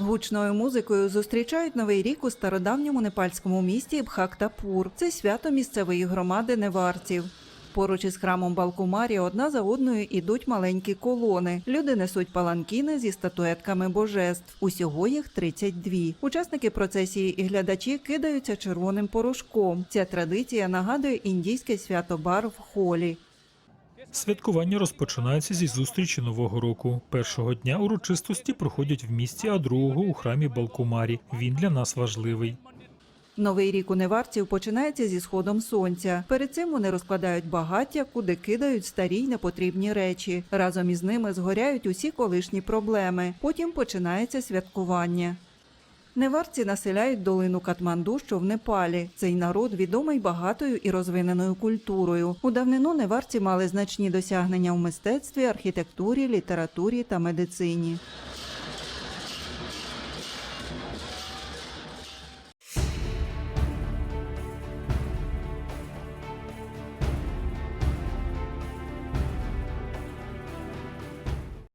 Гучною музикою зустрічають новий рік у стародавньому непальському місті Бхактапур. Це свято місцевої громади неварців. Поруч із храмом Балкумарі одна за одною ідуть маленькі колони. Люди несуть паланкіни зі статуетками божеств. Усього їх 32. Учасники процесії і глядачі кидаються червоним порошком. Ця традиція нагадує індійське свято бар в холі. Святкування розпочинається зі зустрічі нового року. Першого дня урочистості проходять в місті, а другого у храмі Балкумарі. Він для нас важливий. Новий рік у неварців починається зі сходом сонця. Перед цим вони розкладають багаття, куди кидають старі й непотрібні речі. Разом із ними згоряють усі колишні проблеми. Потім починається святкування. Неварці населяють долину Катманду, що в Непалі. Цей народ відомий багатою і розвиненою культурою. У давнину неварці мали значні досягнення у мистецтві, архітектурі, літературі та медицині.